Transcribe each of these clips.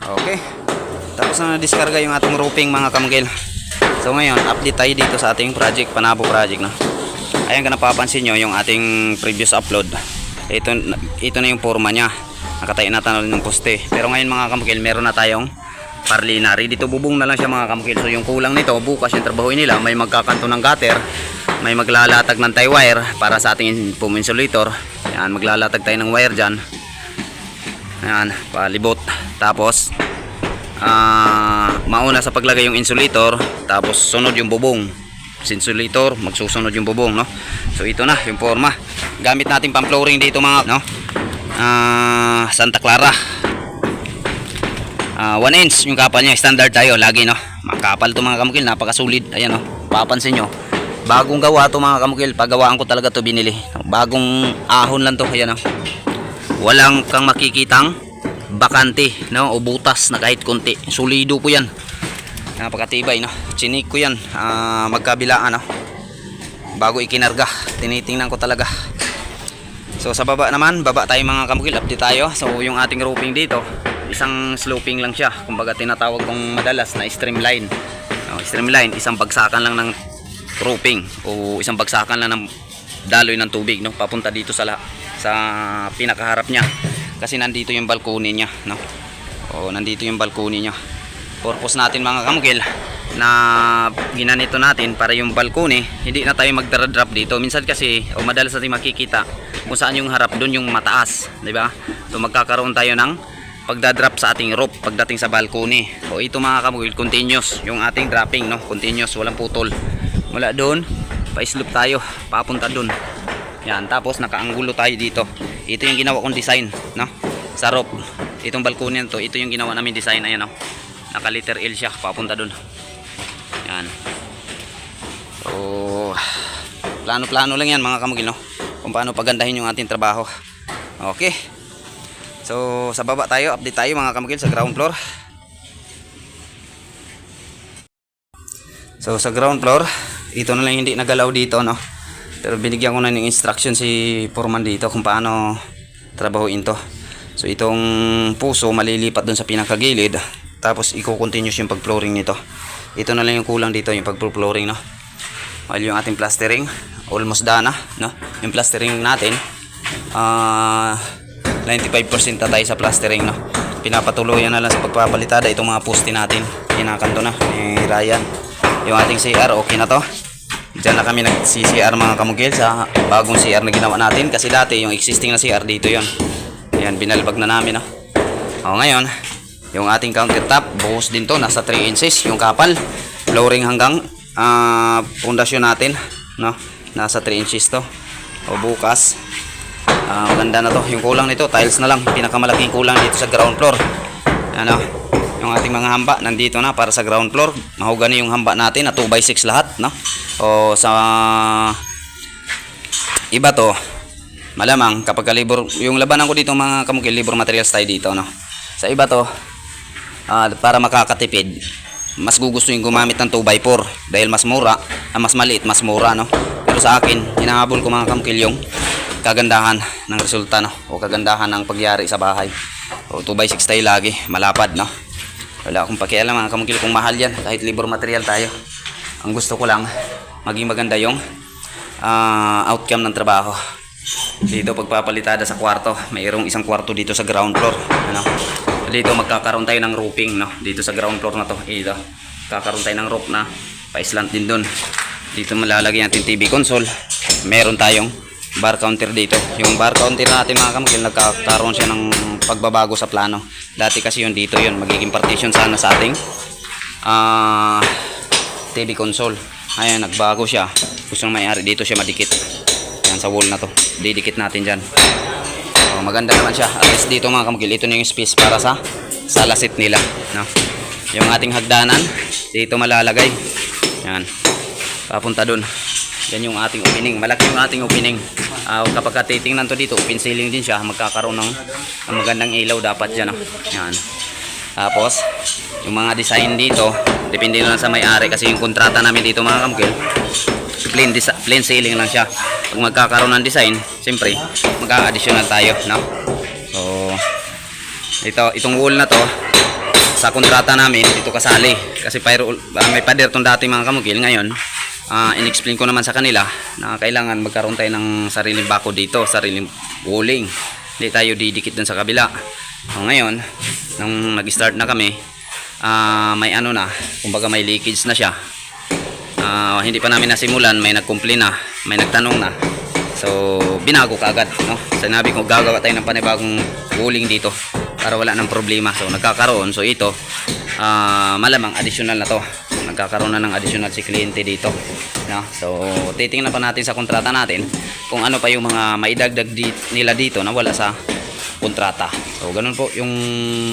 Okay. Tapos na na-discarga yung ating roofing mga kamugil. So ngayon, update tayo dito sa ating project, Panabo project. No? Ayan ka napapansin nyo yung ating previous upload. Ito, ito na yung forma niya. Nakatayo na tayo ng poste. Pero ngayon mga kamugil, meron na tayong parlinary. Dito bubong na lang siya mga kamugil. So yung kulang nito, bukas yung trabaho nila, may magkakanto ng gutter, may maglalatag ng tie wire para sa ating foam insulator. Yan, maglalatag tayo ng wire dyan. Ayan, palibot. Tapos, ah mauna sa paglagay yung insulator, tapos sunod yung bubong. Sa insulator, magsusunod yung bubong, no? So, ito na, yung forma. Gamit natin pang flooring dito mga, no? Ah, Santa Clara. Ah, 1 inch yung kapal niya, standard tayo lagi, no? Makapal to mga kamukil, napakasulit. Ayan, no? Papansin nyo. Bagong gawa to mga kamukil, pagawaan ko talaga to binili. Bagong ahon lang to, ayan, no? Walang kang makikitang bakante no? O butas na kahit konti. Solido po yan. Napakatibay no? Chinik ko yan ah, magkabilaan no? Bago ikinarga. Tinitingnan ko talaga. So sa baba naman baba tayo mga kamukil. Update tayo. So yung ating roofing dito isang sloping lang siya. Kumbaga tinatawag kong madalas na streamline. No, streamline isang bagsakan lang ng roofing o isang bagsakan lang ng daloy ng tubig no? Papunta dito sa la- sa pinakaharap niya. Kasi nandito yung balkoni niya no? O nandito yung balkoni niya. Purpose natin mga kamugil na ginanito natin para yung balkoni hindi na tayo magdra-drop dito. Minsan kasi o madalas natin makikita kung saan yung harap doon yung mataas di ba? So magkakaroon tayo ng pagdadrop sa ating roof pagdating sa balkoni o ito mga kamugil continuous yung ating dropping no? Continuous walang putol. Mula doon pa-slope tayo papunta doon yan, tapos nakaanggulo tayo dito. Ito yung ginawa kong design, no? Sa roof. Itong balkoni na to, ito yung ginawa namin design, ayan, no? Naka letter L siya, papunta dun. Yan. So, plano-plano lang yan mga kamugil, no? Kung paano pagandahin yung ating trabaho. Okay. So, sa baba tayo, update tayo mga kamugil sa ground floor. So, sa ground floor, ito na lang hindi nagalaw dito, no? Pero binigyan ko na ng instruction si foreman dito kung paano trabahuin to. So itong puso malilipat dun sa pinakagilid tapos i-continuous yung pag-flooring nito. Ito na lang yung kulang dito yung pag-flooring no. While yung ating plastering almost done na no. Yung plastering natin ah 95% na tayo sa plastering no. Pinapatuloyan na lang sa pagpapalitada itong mga poste natin. Kinakanto na ni Ryan. Yung ating CR okay na to. Diyan na kami nag-CCR mga kamugil sa bagong CR na ginawa natin kasi dati yung existing na CR dito yon. Ayan, binalbag na namin. No? O ngayon, yung ating countertop, buhos din to, nasa 3 inches yung kapal. Flooring hanggang ah, pundasyon natin. No? Nasa 3 inches to. O bukas, ah, maganda na to. Yung kulang nito, tiles na lang. Pinakamalaking kulang dito sa ground floor. Ano? Yung ating mga hamba nandito na para sa ground floor. Mahugani yung hamba natin na 2x6 lahat, no? O sa iba to, malamang kapag ka libor, yung labanan ko dito mga kamukil, libor materials tayo dito, no? Sa iba to, ah, para makakatipid, mas gugusto yung gumamit ng 2x4 dahil mas mura, ah, mas maliit, mas mura, no? Pero sa akin, hinahabol ko mga kamukil yung kagandahan ng resulta, no? O kagandahan ng pagyari sa bahay. O 2x6 tayo lagi, malapad, no? Wala akong pakialam mga kamukil kung mahal yan, kahit libor material tayo. Ang gusto ko lang, maging maganda yung ah, outcome ng trabaho. Dito pagpapalitada sa kwarto, mayroong isang kwarto dito sa ground floor. Ano? Dito magkakaroon tayo ng roofing, no? Dito sa ground floor na to. Ito. Kakaroon tayo ng roof na pa-slant din doon. Dito malalagay natin TV console. Meron tayong bar counter dito. Yung bar counter natin mga kamukil, nagkakaroon siya ng pagbabago sa plano. Dati kasi yun dito yun, magiging partition sana sa ating ah TV console. Ayan, nagbago siya. Gusto ng may-ari dito siya madikit. Yan sa wall na to. Didikit natin dyan. So, maganda naman siya. At least dito mga kamukil, ito na yung space para sa salasit nila. No? Yung ating hagdanan, dito malalagay. Yan. Papunta dun. Yan yung ating opening. Malaki yung ating opening. Ah, kapag ka titingnan to dito, open ceiling din siya. Magkakaroon ng, ng magandang ilaw dapat dyan. No? Yan. Tapos, yung mga design dito, depende lang sa may-ari kasi yung kontrata namin dito mga kamukil, plain, plain ceiling lang siya. Pag magkakaroon ng design, siyempre, magka-additional tayo, no? So, ito, itong wall na to, sa kontrata namin, dito kasali. Kasi pyro, ah, may pader tong dati mga kamukil. Ngayon, ah, in-explain ko naman sa kanila na kailangan magkaroon tayo ng sariling bako dito, sariling walling. Hindi tayo didikit dun sa kabila. So, ngayon, nung nag-start na kami, ah, may ano na, kumbaga may leakage na siya. Ah, hindi pa namin nasimulan, may nag-complain na, may nagtanong na. So, binago ka no? Sinabi ko, gagawa tayo ng panibagong walling dito para wala ng problema. So, nagkakaroon. So, ito, ah, malamang additional na to. Nagkakaroon na ng additional si kliyente dito. No? So, titingnan pa natin sa kontrata natin kung ano pa yung mga maidagdag di- nila dito na wala sa kontrata. So, ganun po yung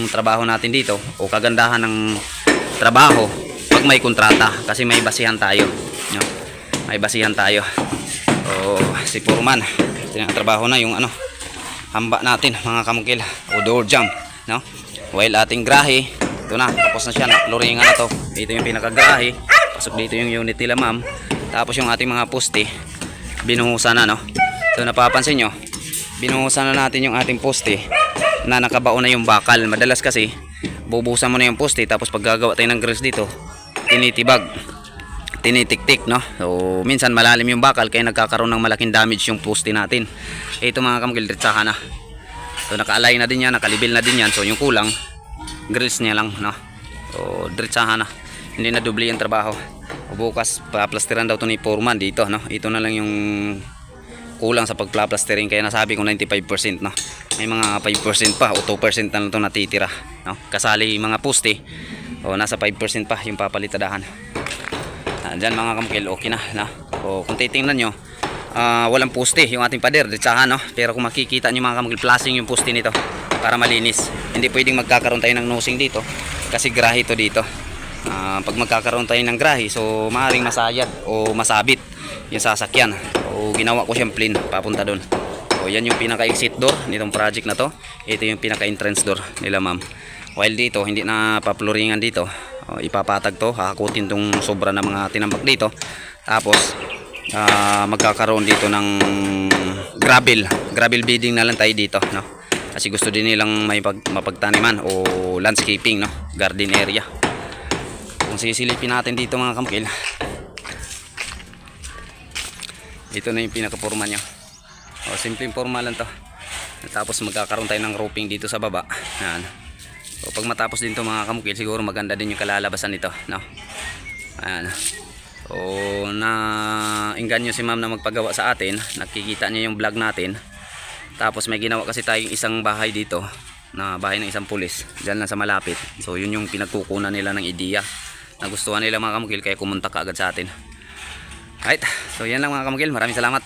trabaho natin dito o kagandahan ng trabaho pag may kontrata kasi may basihan tayo. No? May basihan tayo. So, si Purman, tinatrabaho na yung ano, hamba natin mga kamukil o door jump. No? While ating grahe, ito na, tapos na siya, nakloringan na to. Ito yung pinakagrahe, pasok dito yung unit nila ma'am. Tapos yung ating mga poste, binuhusan na no. So napapansin nyo, binuhusan na natin yung ating poste na nakabaon na yung bakal. Madalas kasi, bubusan mo na yung poste tapos pag gagawa tayo ng grills dito, tinitibag tinitiktik no so minsan malalim yung bakal kaya nagkakaroon ng malaking damage yung poste natin ito mga diretsahan na so naka-align na din yan nakalibil na din yan so yung kulang grills niya lang no? So diretsahan na. Hindi na dubli yung trabaho. Bukas paplasteran daw to ni Foreman dito no? Ito na lang yung kulang sa pagplaplastering kaya nasabi ko 95% no? May mga 5% pa o 2% na lang to natitira no? Kasali mga poste o nasa 5% pa yung papalitadahan. Ah, dyan mga kamukil, okay na. na. O, kung titingnan nyo, ah, walang poste yung ating pader, ditsahan, no? Pero kung makikita nyo mga kamukil, flashing yung poste nito para malinis. Hindi pwedeng magkakaroon tayo ng nosing dito kasi grahe to dito. Ah, pag magkakaroon tayo ng grahe, so maaaring masayad o masabit yung sasakyan. O ginawa ko siyang plain papunta doon. O yan yung pinaka exit door nitong project na to. Ito yung pinaka entrance door nila ma'am. While dito, hindi na papluringan dito. O, ipapatag to, hakutin tong sobra ng mga tinambak dito. Tapos, ah, magkakaroon dito ng gravel. Gravel bedding na lang tayo dito, no? Kasi gusto din nilang may pag, mapagtaniman o landscaping, no? Garden area. Kung sisilipin natin dito mga kamkil, ito na yung pinaka-forma nyo. O, simpleng forma lang to. Tapos magkakaroon tayo ng roofing dito sa baba. Yan. So pag matapos din to mga kamukil, siguro maganda din yung kalalabasan nito, no? Ayan. So na inganyo si ma'am na magpagawa sa atin, nakikita niya yung vlog natin. Tapos may ginawa kasi tayong isang bahay dito, na bahay ng isang pulis, diyan lang sa malapit. So yun yung pinagkukunan nila ng ideya. Nagustuhan nila mga kamukil kaya kumunta ka agad sa atin. Right. So yan lang mga kamukil, maraming salamat.